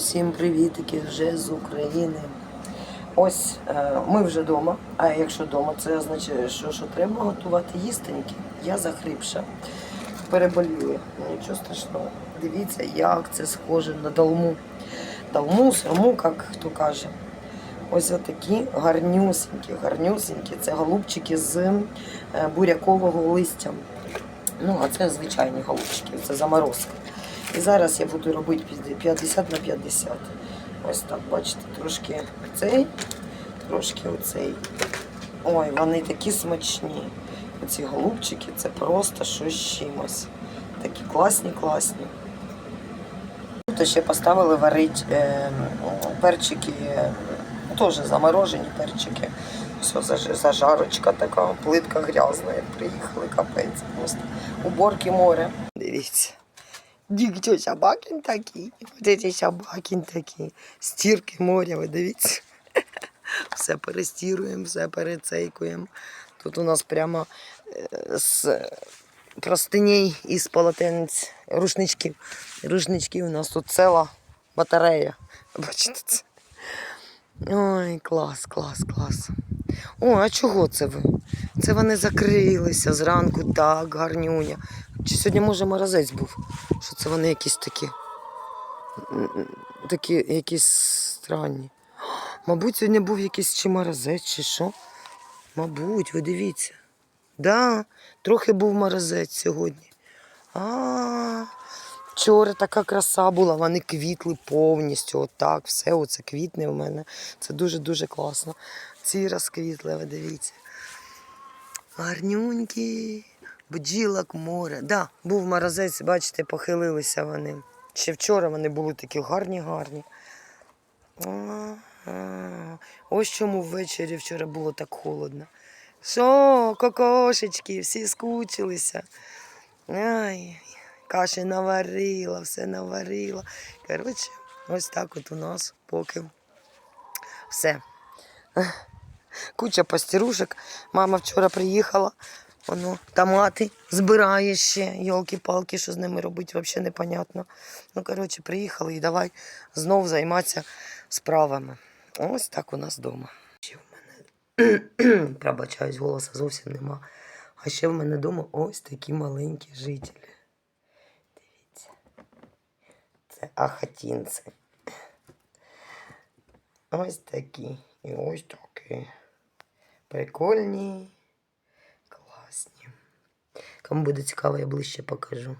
Усім привітики вже з України. Ось е, ми вже вдома. А якщо вдома, це означає, що, що треба готувати їстеньки. Я захрипша, переболіла. Нічого страшного. Дивіться, як це схоже на долму. Долму, срому, як хто каже. Ось отакі гарнюсінькі, гарнюсінькі. Це голубчики з е, бурякового листя. Ну, а це звичайні голубчики, це заморозки. І зараз я буду робити 50 на 50. Ось так, бачите, трошки цей, трошки оцей. Ой, вони такі смачні. Оці голубчики це просто щось чимось. Такі класні, класні. Тут ще поставили варити е, перчики, е, теж заморожені перчики. Все, заж- зажарочка така, плитка грязна, як приїхали, капець. Просто уборки море. Дивіться. Дік собакін такі, ці собакін такі. Стірки моря, ви дивіться. Все перестіруємо, все перецейкуємо. Тут у нас прямо з простиней із полотенець, рушничків. Рушничків у нас тут ціла батарея. Бачите це? Ой, клас, клас, клас. О, а чого це ви? Це вони закрилися зранку, так, гарнюня. Чи сьогодні, може, морозець був? Що це вони якісь такі. Такі якісь странні. Мабуть, сьогодні був якийсь чи морозець, чи що. Мабуть, ви дивіться. Да, трохи був морозець сьогодні. А, вчора така краса була, вони квітли повністю. Отак, все оце квітне в мене. Це дуже-дуже класно. Ці розквітли, ви дивіться. Гарнюнькі, бджілок море. Да, був морозець, бачите, похилилися вони. Ще вчора вони були такі гарні-гарні. Ось чому ввечері вчора було так холодно. Що, кокошечки, всі скучилися. Ай, каші наварила, все наварила. Коротше, ось так от у нас поки все. Куча пастірушек. Мама вчора приїхала. Воно, томати збирає ще, йолки-палки, що з ними робити, взагалі непонятно. Ну, коротше, приїхали і давай знов займатися справами. Ось так у нас вдома. Ще в мене, пробачаюсь, голоса зовсім нема. А ще в мене вдома ось такі маленькі жителі. Дивіться. Це ахатінці. Ось такі. І ось такі. Прикольні. Класні. Кому буде цікаво, я ближче покажу.